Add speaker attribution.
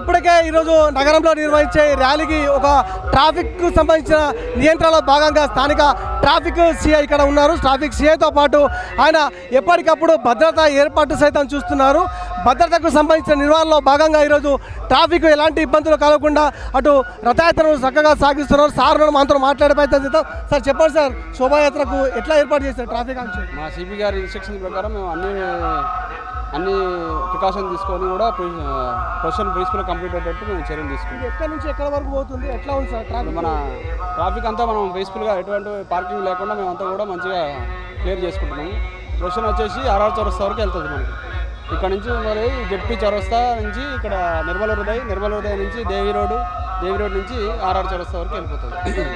Speaker 1: ఇప్పటికే ఈరోజు నగరంలో నిర్వహించే ర్యాలీకి ఒక ట్రాఫిక్ సంబంధించిన నియంత్రణలో భాగంగా స్థానిక ట్రాఫిక్ సిఐ ఇక్కడ ఉన్నారు. ట్రాఫిక్ సిఐతో పాటు ఆయన ఎప్పటికప్పుడు భద్రతా ఏర్పాటు సైతం చూస్తున్నారు. భద్రతకు సంబంధించిన నిర్వహణలో భాగంగా ఈరోజు ట్రాఫిక్ ఎలాంటి ఇబ్బందులు కలగకుండా అటు రథయాత్రను చక్కగా సాగిస్తున్నారు. సార్ మనం మనతో మాట్లాడే ప్రయత్నం చేద్దాం. సార్ చెప్పండి సార్ శోభాయాత్రకు ఎట్లా ఏర్పాటు చేశారు ట్రాఫిక్
Speaker 2: మా సిపి గారి ఇన్స్ట్రక్షన్ ప్రకారం మేము అన్ని అన్ని ప్రికాషన్ తీసుకొని కూడా ప్రొఫెషన్ ప్రిన్సిపల్ కంప్లీట్ అయ్యేటట్టు మేము చర్యలు తీసుకుంటాం
Speaker 1: ఎక్కడి నుంచి ఎక్కడి వరకు పోతుంది? ఎట్లా ఉంది సార్ ట్రాఫిక్
Speaker 2: మన ట్రాఫిక్ అంతా మనం పీస్ఫుల్గా ఎటువంటి పార్కింగ్ లేకుండా మేమంతా కూడా మంచిగా క్లియర్ చేసుకుంటున్నాము. ప్రొఫెషన్ వచ్చేసి ఆర్ఆర్ చౌరస్తా వరకు వెళ్తుంది మనకి. ఇక్కడ నుంచి మరి జెడ్పీ చౌరస్తా నుంచి ఇక్కడ నిర్మల హృదయ్ నిర్మల హృదయ నుంచి దేవి రోడ్డు దేవి రోడ్ నుంచి ఆర్ఆర్ చౌరస్తా వరకు వెళ్ళిపోతుంది.